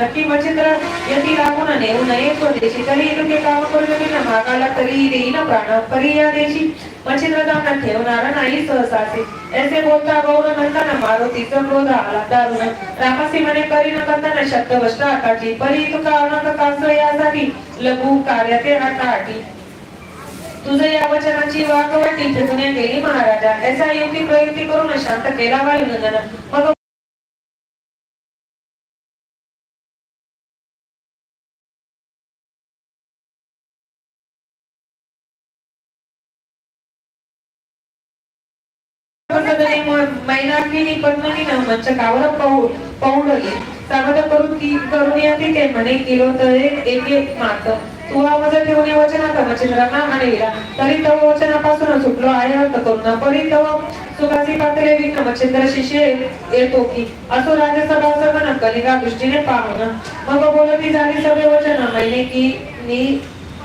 नक्की मच्छिंद्र यती लागून नेऊ नये स्वदेशी तरी इतके काम करू तरी देईन प्राण. परी या देशी नाही सहसाचे ऐसे बोलता गौर म्हणताना क्रोध आला दारुण. रामासी म्हणे करी न करताना शब्द वष्ट आकाची परी यासाठी लघु कार्य ते तुझं या वचनाची वाकवटी फिरवून गेली महाराजा. ऐसा युक्ती प्रयुक्ती करून शांत केला वायुनंदन मग मैनाकिनी पद्मनीनं मंचकावर पाहू पाहुडली सावध करून ती करून याती ते म्हणे. किलो तळे एक एक मात तू आवाज ठेवून या वचनात. मच्छिंद्रांना आणविला तरी तव वचनापासून सुटलो आहे अर्थ करून. परी तव सुखासी पातळे विघ्न मच्छिंद्र शिष्य येतो की असो राजसभा सगन कलिका दृष्टीने पाहून. मग बोलती झाली सभे वचन महिने की नी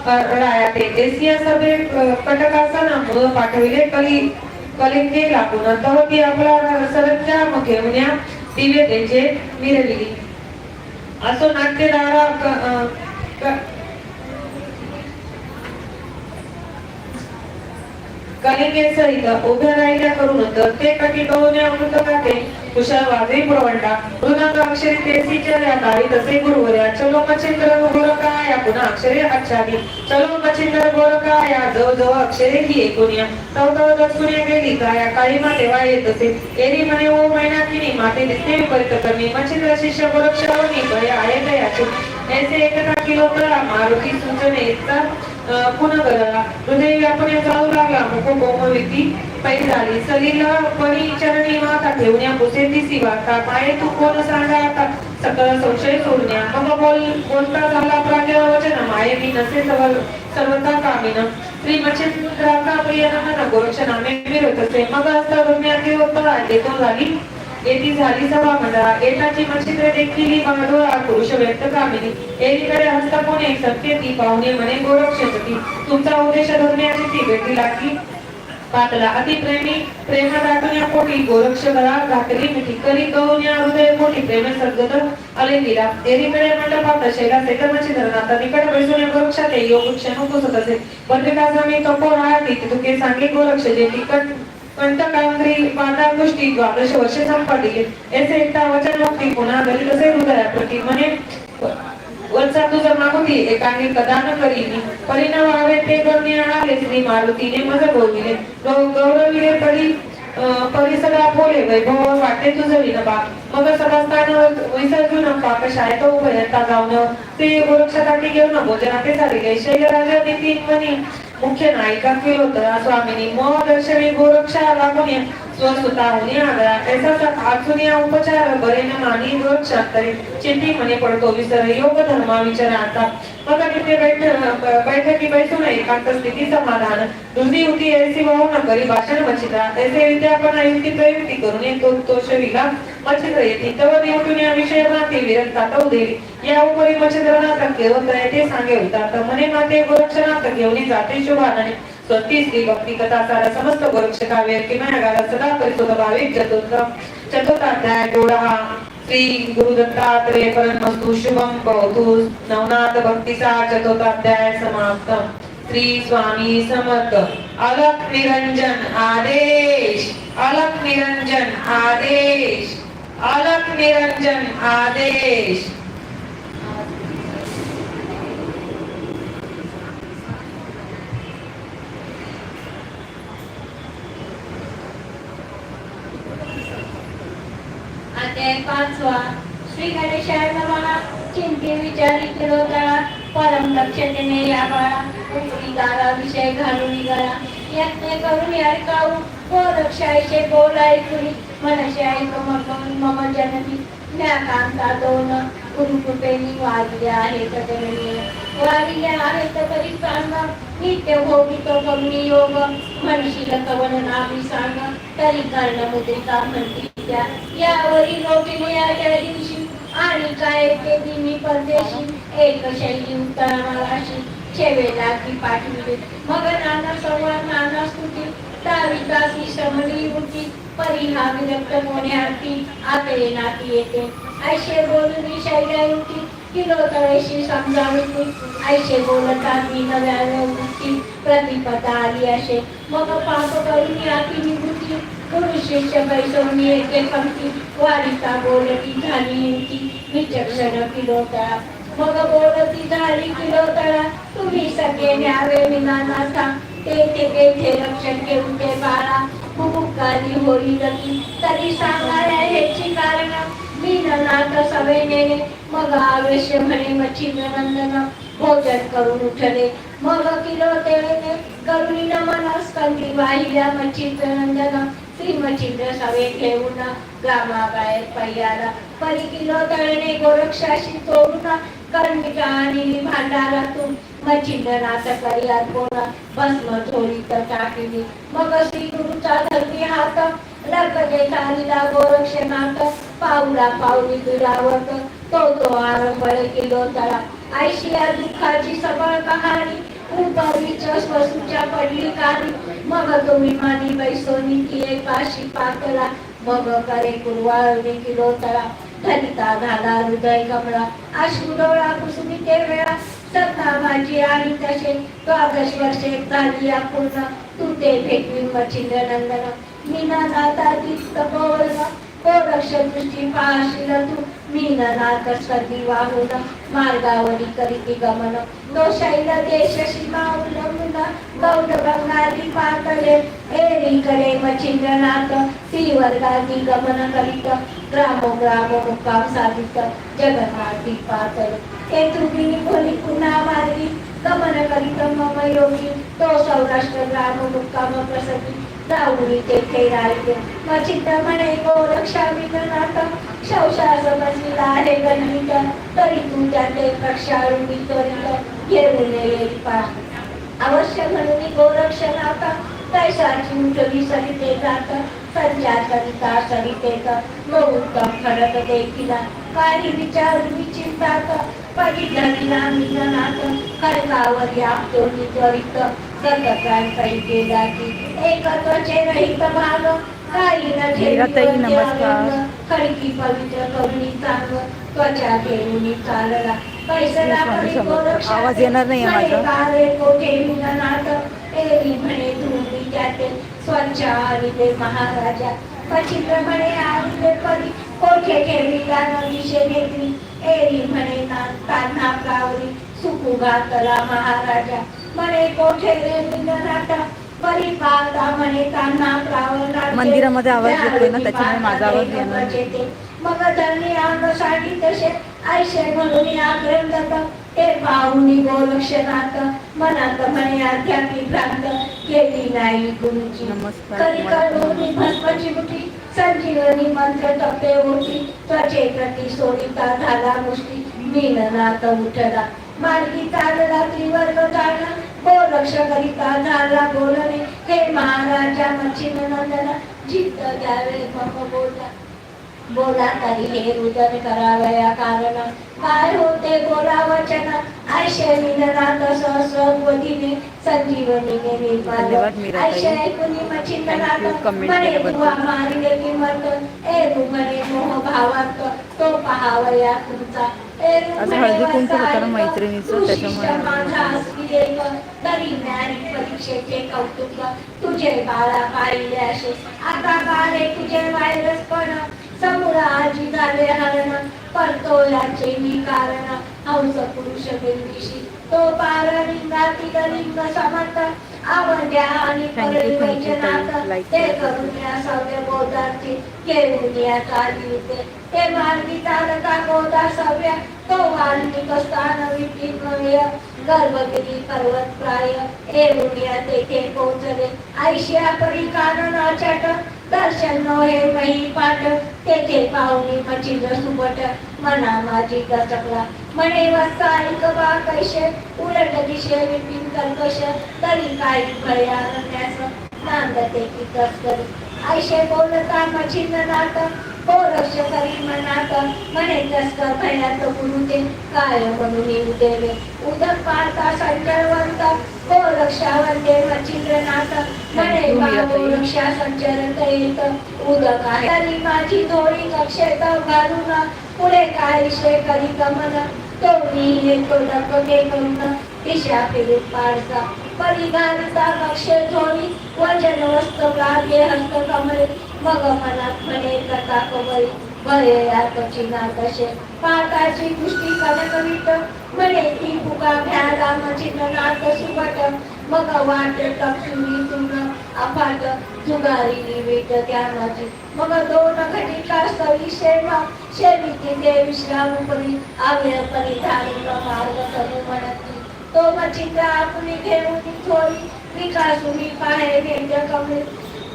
राया ते. सभे कटकासन मृग पाठविले कली कलिंगे लागून तव ती आपला सरंजा घेऊन या म्हणजे दिव्य मिरविली. असो नाट्यदारा क- कलिंगे सहित उभ्या राहिल्या करून. तर ते कटी गवण्या अमृत गाते कुशल वाजे पुरवंडा मृदंग अक्षरी तेसीच्या या तारी तसे गुरुवर्या चलो मच्छिंद्र गोरका या पुन्हा अक्षरे आच्छादी चलो मच्छिंद्र गोरका या जव जव अक्षरे ही एकोनिया तव तव दसुनिया गेली का या काळी मा तेव्हा येत असे एरी म्हणे ओ मैनाकिनी माते दिसते विपरीत करणे. मच्छिंद्र शिष्य गोरक्षवणी भय आहे दयाचे. ऐसे एकता किलो करा मारुती सूचने इतका पुन्हा करला हृदय व्यापने जाऊ लागला मुख कोमविती पै सलील परी चरणी माता ठेवण्या कुसेती सिवा का पाये तू कोण सांगा आता? सकळ संशय सोडण्या. मग बोल बोलता झाला प्राग्य वचन. माये मी नसे सर्व सर्वता कामिन. श्री मच्छिंद्राचा प्रिय नमन गोरक्ष नामे विरत असे. मग असता रुम्याची होता तो झाली येती झाली सभा मंडळा. एकाची मच्छिंद्र देखील बांधोळा पुरुष व्यक्त कामिनी. एकीकडे हस्तकोणे सत्य ती पाहुणे मने गोरक्षती. तुमचा उद्देश धरण्याची ती भेटी लागली. पातला अतिप्रेमी प्रेम दाटून पोटी गोरक्ष गळा भाकरी मिठी करी कहून या हृदय मोठी प्रेम सद्गत आले दिला एरीकडे म्हणलं मंडपात शैला सेकर मच्छिंद्र नाता निकट बैसून गोरक्षात योग क्षण पुसत असे बंधकाश्रमी कपोर आरती तुके सांगे गोरक्ष जे तिकट कंटकांग्री पांढरा गोष्टी द्वादश वर्षे संपादिले. ऐसे एकटा वचन मुक्ती पुन्हा घरी असे हृदया प्रति म्हणे वरचा तुझा मागुती एकाने कदा न करीनी परिणाम व्हावे ते करणे आले श्री मारुतीने मज बोलविले गौ- गौरविले परी अं, परी वैभव वाटे तुझं विनबा मग सभास्थान विसर्जून पाक शाळेत उभयता जाऊन ते गोरक्षासाठी घेऊन भोजनाते झाले शैलराजा नितीन म्हणी मुख्य नायिका केलं होतं स्वामीनी मोह दर्शनी गोरक्षा लागून होणे आगळा ऐसा उपचार चिंती पडतो विसर. योग विचार आता. मग तिथे बैठ बैठकी बैसून एकांत स्थिती समाधान. दुधी होती ऐसी वाहू न करी भाषण ऐसे प्रयुक्ती करून येतो तो शरीला येते. तव या विषय माते विरक्ता तव देवी. या उपरी मच्छिद्रनाथ केवळ ते सांगे होता तर मने माते गोरक्षनाथ घेऊन जाते शुभानाने स्वस्ती श्री भक्ती कथा सारा समस्त गोरक्ष काव्य सदा परिशोध चतुर्थाध्याय डोळा श्री गुरु परमस्तु शुभम भवतु। नवनाथ भक्तीचा चतुर्थाध्याय समाप्त श्री स्वामी समर्थ। अलक निरंजन आदेश। अलक निरंजन आदेश। अलक निरंजन आदेश। पाचवा श्री गणेशाय नमः. चिंते विचारी केलोतळा परम दक्षतेने या बाळा. उपरी दारा विषय घालून गळा यत्न करून ऐकाऊ हो रक्षायचे बोल ऐकुनी. मनसे ऐक मग मम जननी. म्या कांता दोन. गुरुकृपेनी वाढले आहेत जननी वाढले आहेत तरी सांग. नित्य भोगितो कमी योग म्हणशील कवन नामी सांग. तरी कर्ण मुद्रिका म्हणती त्या यावरील रोगिणी या दिवशी. आणि काय केली मी परदेशी. एक शैली उत्तरा मलाशी छेवेला की पाठविले. मग नाना संवाद नाना स्तुती. दासी श्रमणी होती परी हा विरक्त मोन्यार्थी आते नाती येते. ऐशे बोलून शैल्या शैलायुक्ती किलो तळेशी समजावून ऐशे बोलता मी नव्या वृत्ती प्रतिपदा आली असे. मग पाप करून या ती निवृत्ती. गुरु बैसवणी एके पंक्ती वारिता बोलती झाली युक्ती विचक्षण किलो मग बोलती झाली किलो तळा तुम्ही सगळे न्यावे विनानाथा ते ते तेथे रक्षण घेऊन ते बाळा मुमुक्काली होईल की तरी सांगायला ह्याची कारण मी ननाथ सवे नेले मग आवश्य म्हणे मच्छिंद्र नंदन भोजन करून उठले मग किलो तेळेने करुणी नमन स्कंदी वाहिल्या मच्छी नंदन श्री मच्छिंद्र सवे घेऊन ग्रामाबाहेर पय्याला परी किलो तळेने गोरक्षाशी तोडून कर्णिका आणि भांडारातून मच्छिंद्रनाथ करी अर्पण भस्म थोडी तर टाकली मग श्री गुरुचा धरती हात लकजे गोरक्ष नाथ पाऊला पाऊली दुरावत तो तो आरंभळ किलो तळा आयशिया दुःखाची सबळ कहाणी उपरीच वस्तूच्या पडली मग तुम्ही मानी बैसोनी की पाशी पाकला मग करे कुरवाळणी किलो तळा धनिता हृदय कमळा अश्रू डोळा कुसुमी ते वेळा सत्ता माझी आणि तसे द्वादश वर्षे झाली पूर्ण तू ते भेटवी मचिंद्र नंदन मीना नाता तीच तपोवन कोडक्ष दृष्टी पाहशील तू मीन नाथ सर्दी वाहून मार्गावरी करीती गमन तो शैल देश सीमा उल्लंघून गौड गंगाधी पातळे एरीकडे मच्छिंद्रनाथ ती वर्गादी गमन करीत ग्रामो ग्रामो मुक्काम साधित जगन्नाथी पातळे। ते तुगिनी खोली पुन्हा मार्गी गमन करीत मम योगी तो सौराष्ट्र ग्राम मुक्काम प्रसंगी। राहुरी तेथे राहिले मचिंत म्हणे गोरक्षा विघनाथ शौशा समजला आहे गणित तरी तू त्याचे प्रक्षाळून त्वरित घेऊन येईल पा अवश्य म्हणून गोरक्षनाथ कैसाची उठली सरिते जात संचार करिता सरितेत व उत्तम खडक देखील काही विचार विचिंतात पडिधनीला मिलनात खडकावर या तोंडी त्वरित नमस्कार. खडकी पवित्र करुणी चांग त्वचा चालला पैसला. आवाज येणार माझा. म्हणे स्वच्छ ते महाराजा पचित्र म्हणे आणि ते परी कोठे ठेविला दिशे नेत्री एरी म्हणे ना तान्हा कावरी सुकू घातला महाराजा म्हणे कोठे मंदिरामध्ये आवाज येतोय ना, त्याच्यामुळे माझा आवाज येणार. मग तसे आयशे म्हणून ते गोलक्षणात मनात म्हणे अध्यात्मिक भ्रांत केली नाही नमस्कार, करी करुणी भस्मची मुठी संजीवनी मंत्र तपे होती. त्वचे प्रती सोडिता झाला मुष्टी मीननाथ उठला. मार्गी चालला त्रिवर्ग जाणं गोलक्ष करिता झाला बोलणे हे महाराजा मच्छिन नंदना जिद्द द्यावे मग बोला. बोला तरी हे रुदन करावया कारण. काय होते बोला वचन आयशे विननाथ सहस्रवतीने संजीवनीने निर्माण you, comment म्हणे केल्याबद्दल. तुवा मारिले किंमत. एरु म्हणे मोह भावांत तो पहावया तुमचा. आज हळदी कुंकू होतं ना मैत्रिणीचं, तू त्याच्यामुळे. परीक्षेचे कौतुक तुझे बाळा पाहिले असे आता बाळे तुझे व्हायरस पण समोर आजी झाले हरण परतो याचे मी कारण हंस पुरुष बिंदीशी तो पार लिंगातील लिंग समर्थ आवड्या आणि Thank ताई. Like ते मार्गी चालता गोदा सव्य. तो वाल्मिक स्थान विपिन्मय गर्भगिरी पर्वत प्राय. येऊन या तेथे पोहोचले आयशिया परी कानन अचट दर्शन हे मही पाठ. तेथे पाहुणी मचिंद सुबट मना माझी गचकला म्हणे वस्ता ऐक बा कैसे उलट दिशे विपिन कर्कश तरी काही भयारण्यास नांदते की तस्करी आयशे बोलता मचिंद नाथ हो रक्ष करी मनात. म्हणे तस्कर भयात गुरुते काय म्हणून उदेवे उदक पाहता संचरवंत हो रक्षावंते मचिंद्रनाथ म्हणे Thank you, बाबो मीराताई. रक्षा संचरत येत. उदक आहे. तरी माझी थोडी कक्षेत घालून पुढे काय शे करी गमन तोनी येतो डकके करून दिशा फिरून पाडसा परिघानचा अक्षर धोनी वचन वस्त्र लागे हस्त कमळे मग मनात म्हणे कथा कबरी भरे यातची ना पाटाची दृष्टी कनकवित म्हणे ती भ्याला म्हणजे सुबट मग वाट तपसुरी तुन अफाट जुगारी त्यानाची मग दोन घटिका सवी सेवा शेविती ते विश्रामपरी आव्य परिधान मार्ग म्हणती. तो मचिंद्र आपली घेऊन थोडी विकासुरी पाहे भेट कमळे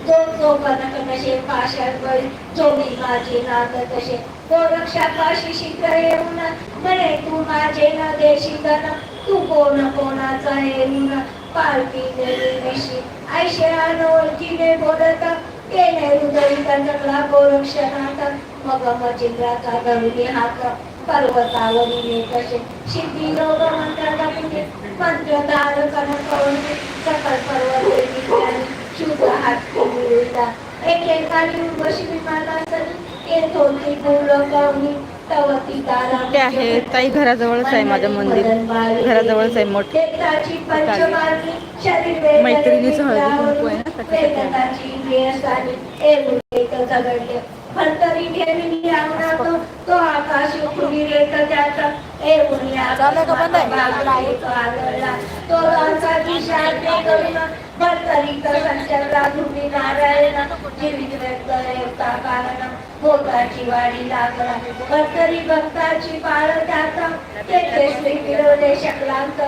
जो तो कनक नशे पाषाण बळी जोडी माझे नात तसे. गोरक्षा पाशी शीघ्र येऊन म्हणे तू माझे न देशी धन तू कोण कोणाचा येऊन? पालकी देवी विशी आयशे अनोळखीने बोलत. केले हृदय कंदकला गोरक्षनाथ मग मचिंद्राचा गरुणी हात पर्वतावरीने कसे सिद्धी योग मंत्राला पुढे मंत्र धारकन करून सकल पर्वते विज्ञानी शुद्ध हात मिळविला एकेकाली उर्वशी विमाना सरी येत होती फुल कवनी तवती तारा ते आहे ताई घराजवळच आहे माझं मंदिर. घराजवळच आहे मोठं. मैत्रिणीचं हळदी कुंकू आहे ना, भरतरी ठेविली अंगणात तो आकाश उखळी रेत त्याचा. झालं का बंद आहे? आदळला तो करून भरतरी संचरला धुनी नारायण. जीवित व्यक्त देवता कारण भोगाची वाडी लागला. भरतरी भक्ताची पाळ त्याचा तेथे श्री फिरवले शकलांत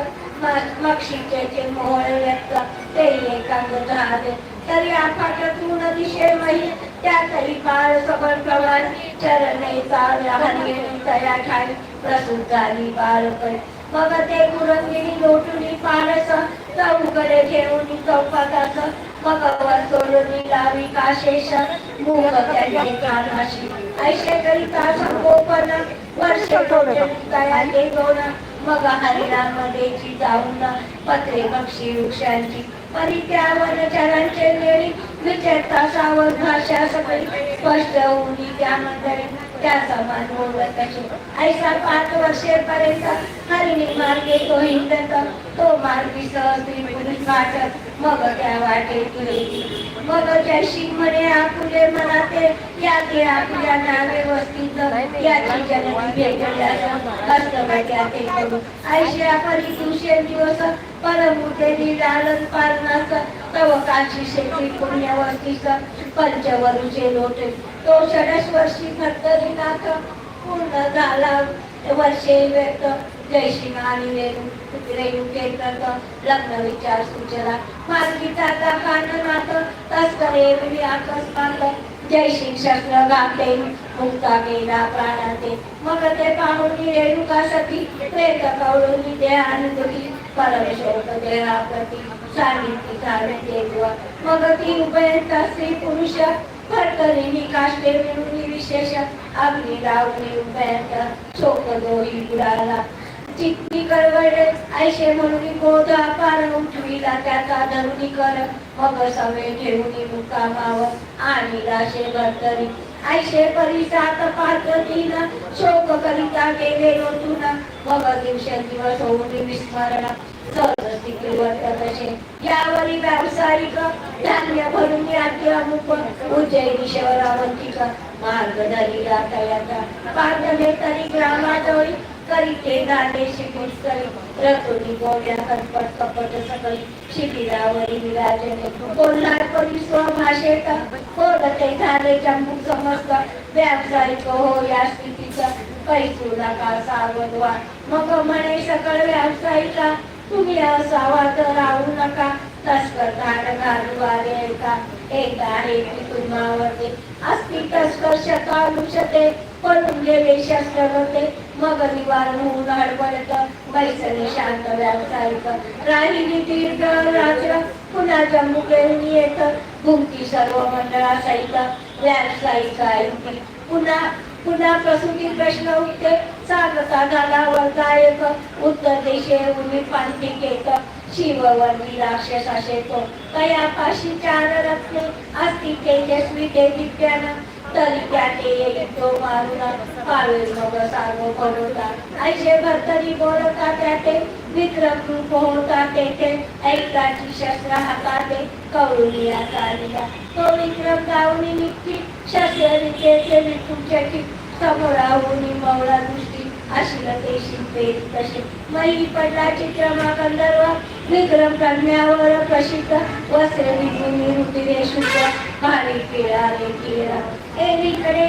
मक्षीचे मोहळ व्यक्त. ते एकांग झाले. तरी आफाटातून दिशे मही त्या तरी बाळ सबळ प्रवास चरणे चाल हरिणी तया ठाई. प्रसूत झाली बाळकडे मग ते गुरंगिणी लोटुनी पारस चौकडे ठेवून चौपाकाच मग वर सोडून लावी काशेष मूग त्याने कानाशी ऐशे करिता संगोपन. वर्ष तया ते दोन मग हरिणामध्येची जाऊन. पत्रे पक्षी वृक्षांची. परित्यावर चरांचे विचारता सावध भाषा सगळी स्पष्ट होऊन त्यानंतर त्या समान बोलत असे ऐसा पाच वर्षेपर्यंत हरिणी मार्गे तो हिंडत तो मार्गी सहस्त्री पुरुष वाटत मग त्या वाटे गेली मग जशी म्हणे आपुले मनाते या ते आपल्या नावे वस्तीत याची जननी भेटल्यास हस्तगट्या ते करू ऐशा परी दिवसे दिवस परमुतेनी लालन पालनास तव काशी शेती पुण्यवस्तीस पंचवरुचे लोटे तो षडश वर्षी भक्तरी नाथ पूर्ण झाला. वर्षे व्यक्त जय आणि रेणू रेणू केंद्रात लग्न विचार सुचला. मार्गीचा काननाथ तस्करे आकस्मात जय श्री शस्त्र गाते मुक्ता गेला प्राणाते मग ते पाहून रेणुका सती प्रेत कवळून ते आनंदी परमेश्वर देहाप्रती सानिधी झाले देवा मग ती उभयंत स्त्री पुरुष भरकरीनी मिळून विशेष शोक दोही बुडाला. चित्ती ऐशे म्हणून अपार उठविला त्याचा धरुणी कर. मग सवे घेऊन मुकामावर आणि राशे भरतरी ऐशे परिसात पात्र तीन शोक करिता गेले लोटून मग दिवस दिवस होऊन विस्मरण यावरी व्यावसायिक धान्य भरून याचे अमुक उज्जैनी शहरावंतिक मार्ग धरी याचा पांढरे तरी ग्रामाजवळी करीते शिकून करी रतुनी गोड्या कटपट कपट सकळी शिबिरावरी विराजने बोलणार परी स्वभाषेत बोलते झाले समस्त व्यावसायिक हो या स्थितीचा पैसू नका सावध वा मग म्हणे सकळ व्यावसायिका तुम्ही असावा तर राहू नका. तस्कर धाड घालू आले का एकदा आहे की तुम्हावरते अस्ति तस्कर शतानुषते पडून गेले शस्त्र होते मग निवारण होऊन हडबडत बैसने शांत व्यावसायिक. राहिली तीर्थ रात्र पुन्हा जम्मू घेऊन येत. भुंकी सर्व मंडळासहित. व्यावसायिक आयुक्ती पुन्हा पुन्हा प्रसूती प्रश्न उठते. सांगता झाला वर्गायक उत्तर देशे उर्मी पांतिकेत शिववर्णी राक्षस असे तो कया पाशी चार रत्ने असती तेजस्वी देवित्यान तरी त्याचे येईल तो पावेल मग सार्व बनवता भरतरी बोलता विक्रम रूप होता तेथे. ऐकाची शस्त्र हाताते कवळुलिया चालिया तो विक्रम गावनी निघती शस्त्र रितेचे विठूच्याची समोराहुनी मौला दृष्टी अशिल तसे मयी पडला चित्रमा गंधर्व विक्रम कन्यावर प्रसिद्ध. वस्त्र शुद्ध पिळा रे किळा एकीकडे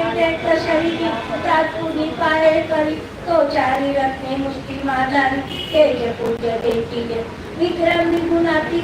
शरीरी तात्पुनी पाये करी. तो चारी रत्ने मुष्टी माधारी तेज पूज्य देतील विक्रम निघून अति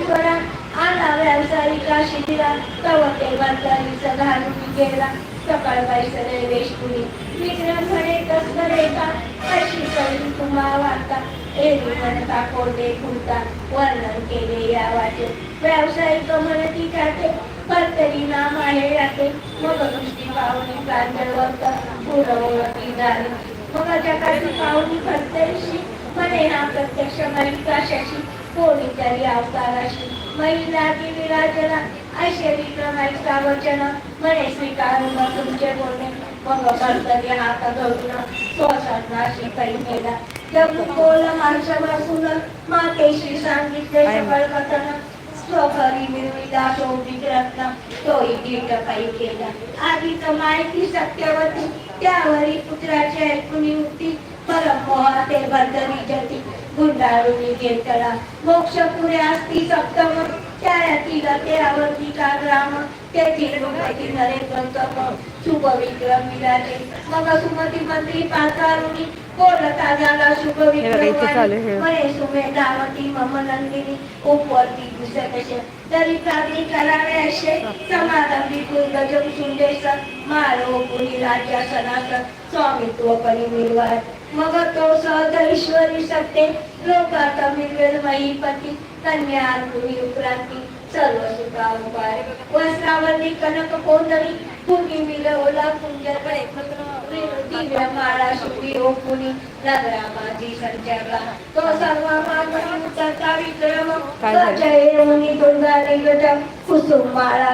आला व्यावसायिका शिबिरा तव ते बदलारीचा घालून गेला सकाळ बैसरे वेशपुरी विक्रम म्हणे तस्करे का? अशी करी तुम्हा वार्ता एरी म्हणता कोटे खुलता वर्णन केले या वाटे. व्यावसायिक म्हणती त्याचे परतरी नाम आहे याचे. मग दृष्टी पाहुणी प्रांजळवंत पुरवळती झाली मग जगाची पाहुणी परतरीशी म्हणे हा प्रत्यक्ष महिला शशी कोणीतरी अवताराशी. महिला विराजना ऐश्वरी क्रमाईचा वचन म्हणे स्वीकारून तुमचे बोलणे. मग परतरी हात धरून स्वसन्नाशी काही केला. जब बोल माणसापासून मातेशी सांगितले सकळ कथन. स्वखरी निर्मिला तो विक्रत्न तोही दीट काही केला. आधीच माहिती सत्यवती. त्यावरी पुत्राची ऐकून युक्ती. परमोहा ते बदली जती गुंडाळून घेतला मोक्ष पुरे असती सप्तम. त्या यातीला ते आवडती का ग्राम? तेथील रूपती नरेंद्र शुभ विक्रम विराजे मग सुमती मंत्री पातारुणी बोलता झाला शुभ. विक्रम महे सुमे धावती मम नंदिनी उपवरती दिसत तरी प्राणी करावे असे. समाधान विपुल गजब सुंदेश मारो कुणी राजा राज्यासनास स्वामित्व करी निर्वाळ मग तो सहज ईश्वरी सत्ते. लोकात मिळवेल महीपती. कन्या कुणी उपरांती. सर्व सुखा उपाय वस्त्रावरती कनक कोंदरी कुणी मिळवला कुंजर दिव्य माळा ओपुनी नगरा माझी तो सर्व विक्रम दुर्गा कुसुम माळा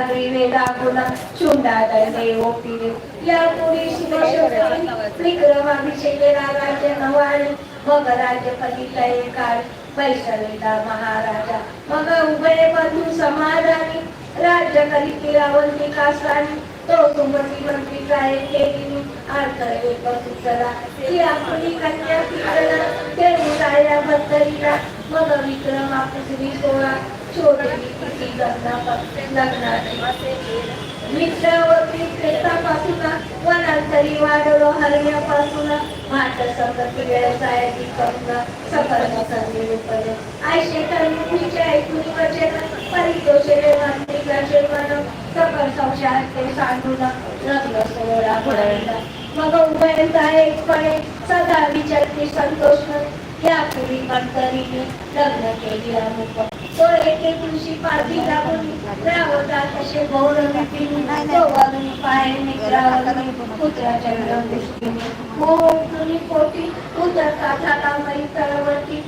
या पुरी शिवशक्ती राज्य नवाळी मग राज्यपती तये काळ महाराजा मग उभे बंधू समाधानी राज्य करीती रावंती कासानी तो सुमती मंत्री काय केली अर्थ एक सुचला ती आपली कन्या पिकला ते मुलाया बद्दलीला मग विक्रम आपली सोळा शोधली किती लग्ना लग्नाची मित्रावरती प्रेतापासून वनांतरी वाढलो हरण्यापासून माट संगती व्यवसायाची करुण सफल संधी रूपले आयशे तरुणीच्या ऐकून वचन परितोषले मंत्रिकाचे मन सकल संशयात ते सांडून लग्न सोहळा घडविला मग उभयता एकपणे सदा विचरती संतोष. यापूर्वी मंतरीने लग्न केली अमुक तो एके दिवशी पाठी लागून रावता तसे गौर विपिनी तो वरून पाय पुत्राच्या दृष्टीने. मोह पोटी उतरता झाला मैत्रवरती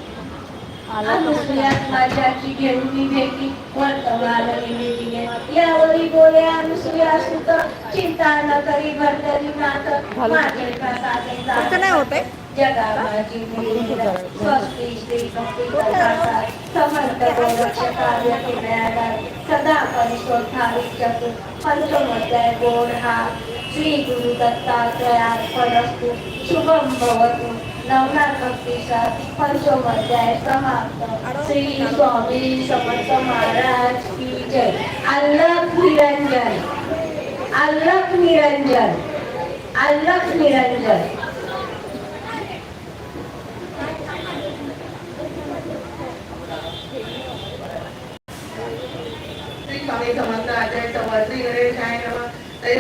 अनुसुयात माझ्याची घेऊन मी भेटी वर्तमान निमित्तीने. यावरी बोले अनुसुया सुत चिंता न करी भरतरी नाथ. माझे प्रसादे तसं नाही होत आहे. स्वस्ती श्री समर्थ गोरक्ष कार्य सदा परिशोधारी पंचमध्याय गोड हा श्री गुरु दत्तात्रयार्पणस्तु शुभम भवतु नवनाथ भक्तीचा पंचमध्याय समाप्त श्री स्वामी समर्थ महाराज की जय अल्लख निरंजन अल्लख निरंजन अल्लख निरंजन श्री स्वामी समर्थ आचार्य संवाद श्री गणेशाय नमः तै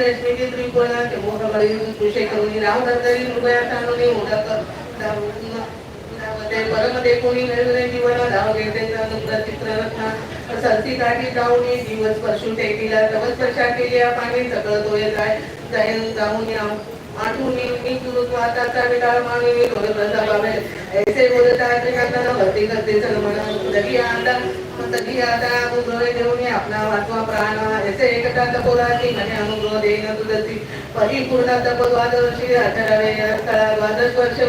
रश्मीचे त्रिकोण ते मोहकमळी कृषे करुणी रामदत्तरी मृगया तानुनी धाव घेते काठी जाऊनी दिवस टेकीला तवस केली पाणी सगळं तो येत जाऊन या आठवणी मी गुरु वाताचा विडाळ मागणी मी प्रसाद ते बोलत आहे भरती करते सर्व म्हणा तरी आता. तरी आता अनुग्रह देऊन आपला वाचवा प्राण. याचे एकटा तपोला की म्हणे अनुग्रह देईन तुझी परिपूर्ण तपद्वादशी अठरावे स्थळा द्वादश वर्ष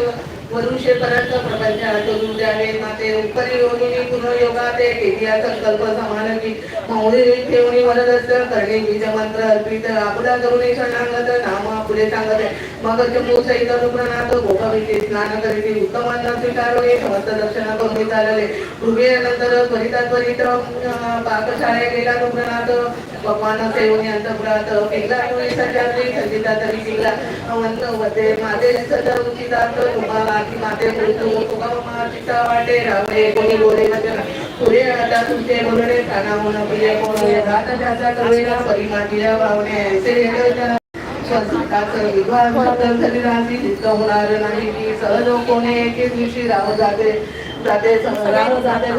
वरुषे प्रपंच करून द्यावे माते उपरी योगिनी पुनर्योगा ते केलिया संकल्प समान मौरी ठेवणी करणे बीज मंत्र अर्पित. आपला नाम पुढे सांगत मग चंबू सहित अनुप्रणात गोपविते स्नान करीते. उत्तम अन्न समस्त दर्शन करून चालले. पूर्वी नंतर त्वरिता त्वरित पाकशाळे गेला अनुप्रणात. भगवान सेवनी अंतपुरात पिल्ला योनी सज्जात्री संचिता तरी अवंत माझे सदा उचितार्थ तुम्हाला की माते मृत्यू तुका वाटे रावळे कोणी बोले पुढे आता तुमचे बोलणे काना होणं प्रिय कोण रात त्याचा कवेला परिमातीला भावने. ऐसे स्वतःचं शरीराची होणार नाही की सहज कोणे एके दिवशी राव जाते. जाते राव जाते